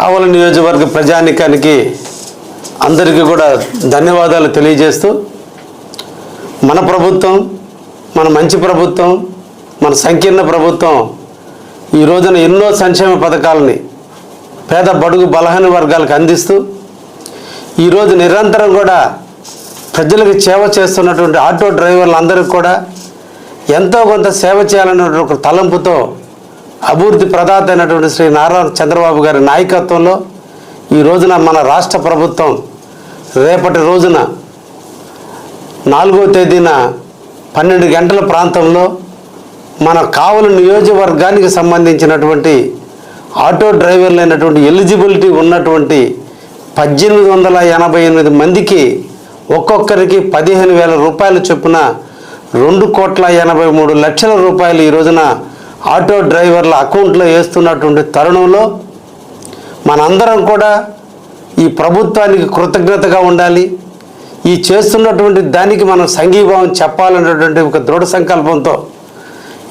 కావల నియోజకవర్గ ప్రజానికానికి అందరికీ కూడా ధన్యవాదాలు తెలియజేస్తూ మన ప్రభుత్వం మన మంచి ప్రభుత్వం మన సంకీర్ణ ప్రభుత్వం ఈ రోజున ఎన్నో సంక్షేమ పథకాలని పేద బడుగు బలహీన వర్గాలకు అందిస్తూ ఈరోజు నిరంతరం కూడా ప్రజలకు సేవ చేస్తున్నటువంటి ఆటో డ్రైవర్లందరికీ కూడా ఎంతో కొంత సేవ చేయాలన్నటువంటి ఒక తలంపుతో అభివృద్ధి ప్రదాత అయినటువంటి శ్రీ నారా చంద్రబాబు గారి నాయకత్వంలో ఈ రోజున మన రాష్ట్ర ప్రభుత్వం రేపటి రోజున నాలుగో తేదీన పన్నెండు గంటల ప్రాంతంలో మన కావలి నియోజకవర్గానికి సంబంధించినటువంటి ఆటో డ్రైవర్లు అయినటువంటి ఎలిజిబిలిటీ ఉన్నటువంటి పద్దెనిమిది వందల ఎనభై ఎనిమిది మందికి ఒక్కొక్కరికి పదిహేను వేల రూపాయల చొప్పున రెండు కోట్ల ఎనభై మూడు లక్షల రూపాయలు ఈ రోజున ఆటో డ్రైవర్ల అకౌంట్లో వేస్తున్నటువంటి తరుణంలో మనందరం కూడా ఈ ప్రభుత్వానికి కృతజ్ఞతగా ఉండాలి. ఈ చేస్తున్నటువంటి దానికి మనం సంఘీభావం చెప్పాలనేటువంటి ఒక దృఢ సంకల్పంతో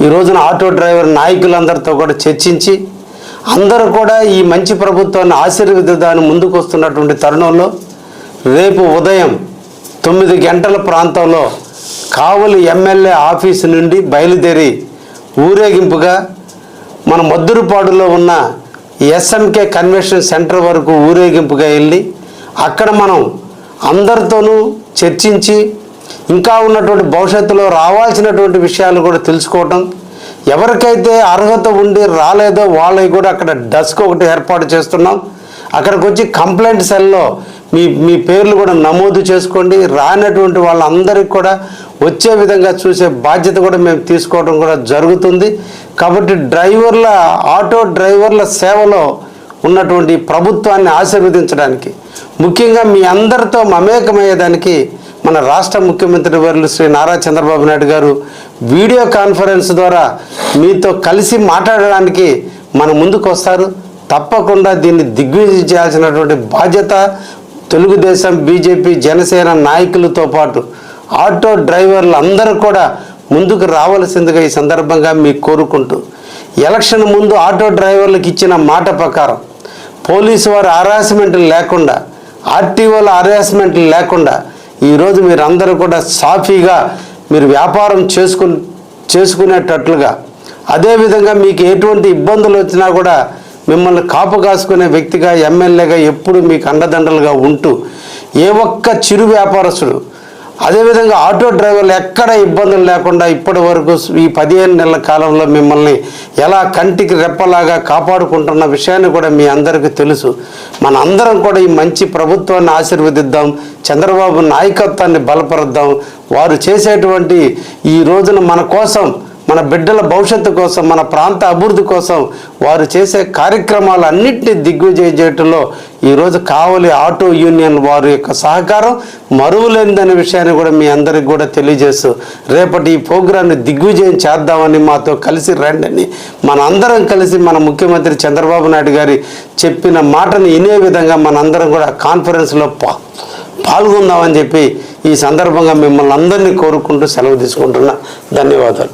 ఈ రోజున ఆటో డ్రైవర్ నాయకులందరితో కూడా చర్చించి అందరూ కూడా ఈ మంచి ప్రభుత్వాన్ని ఆశీర్వదిద్దాన్ని ముందుకు వస్తున్నటువంటి తరుణంలో రేపు ఉదయం తొమ్మిది గంటల ప్రాంతంలో కావలి ఎమ్మెల్యే ఆఫీసు నుండి బయలుదేరి ఊరేగింపుగా మన మద్దురుపాడులో ఉన్న ఎస్ఎంకే కన్వెన్షన్ సెంటర్ వరకు ఊరేగింపుగా వెళ్ళి అక్కడ మనం అందరితోనూ చర్చించి ఇంకా ఉన్నటువంటి భవిష్యత్తులో రావాల్సినటువంటి విషయాలు కూడా తెలుసుకోవటం. ఎవరికైతే అర్హత ఉండి రాలేదో వాళ్ళకి కూడా అక్కడ డస్క్ ఒకటి ఏర్పాటు చేస్తున్నాం. అక్కడికి వచ్చి కంప్లైంట్ సెల్లో మీ మీ పేర్లు కూడా నమోదు చేసుకోండి. రానటువంటి వాళ్ళందరికీ కూడా వచ్చే విధంగా చూసే బాధ్యత కూడా మేము తీసుకోవడం కూడా జరుగుతుంది. కాబట్టి డ్రైవర్ల ఆటో డ్రైవర్ల సేవలో ఉన్నటువంటి ప్రభుత్వాన్ని ఆశీర్వదించడానికి ముఖ్యంగా మీ అందరితో మమేకమయ్యేదానికి మన రాష్ట్ర ముఖ్యమంత్రి వర్లు శ్రీ నారా చంద్రబాబు నాయుడు గారు వీడియో కాన్ఫరెన్స్ ద్వారా మీతో కలిసి మాట్లాడడానికి మన ముందుకు వస్తారు. తప్పకుండా దీన్ని దిగ్విజయం చేయాల్సినటువంటి బాధ్యత తెలుగుదేశం బీజేపీ జనసేన నాయకులతో పాటు ఆటో డ్రైవర్లు అందరూ కూడా ముందుకు రావాల్సిందిగా ఈ సందర్భంగా మీకు కోరుకుంటూ ఎలక్షన్ ముందు ఆటో డ్రైవర్లకు ఇచ్చిన మాట ప్రకారం పోలీసు వారి హరాస్మెంట్లు లేకుండా ఆర్టీఓల హరాస్మెంట్లు లేకుండా ఈరోజు మీరు అందరూ కూడా సాఫీగా మీరు వ్యాపారం చేసుకు చేసుకునేటట్లుగా అదేవిధంగా మీకు ఎటువంటి ఇబ్బందులు వచ్చినా కూడా మిమ్మల్ని కాపు కాసుకునే వ్యక్తిగా ఎమ్మెల్యేగా ఎప్పుడు మీకు అండదండలుగా ఉంటూ ఏ ఒక్క చిరు వ్యాపారస్తుడు అదేవిధంగా ఆటో డ్రైవర్లు ఎక్కడ ఇబ్బందులు లేకుండా ఇప్పటి వరకు ఈ పదిహేను నెలల కాలంలో మిమ్మల్ని ఎలా కంటికి రెప్పలాగా కాపాడుకుంటున్న విషయాన్ని కూడా మీ అందరికీ తెలుసు. మన అందరం కూడా ఈ మంచి ప్రభుత్వాన్ని ఆశీర్వదిద్దాం చంద్రబాబు నాయకత్వాన్ని బలపరుద్దాం. వారు చేసేటువంటి ఈ రోజున మన కోసం మన బిడ్డల భవిష్యత్తు కోసం మన ప్రాంత అభివృద్ధి కోసం వారు చేసే కార్యక్రమాలన్నింటినీ దిగ్విజయం చేయటంలో ఈరోజు కావలి ఆటో యూనియన్ వారి యొక్క సహకారం మరువులేనిదనే విషయాన్ని కూడా మీ అందరికి కూడా తెలియజేస్తూ రేపటి ఈ ప్రోగ్రాన్ని దిగ్విజయం చేద్దామని మాతో కలిసి రండి మన అందరం కలిసి మన ముఖ్యమంత్రి చంద్రబాబు నాయుడు గారి చెప్పిన మాటను వినే విధంగా మనందరం కూడా కాన్ఫరెన్స్లో పా పాల్గొందామని చెప్పి ఈ సందర్భంగా మిమ్మల్ని అందరినీ కోరుకుంటూ సెలవు తీసుకుంటున్నా. ధన్యవాదాలు.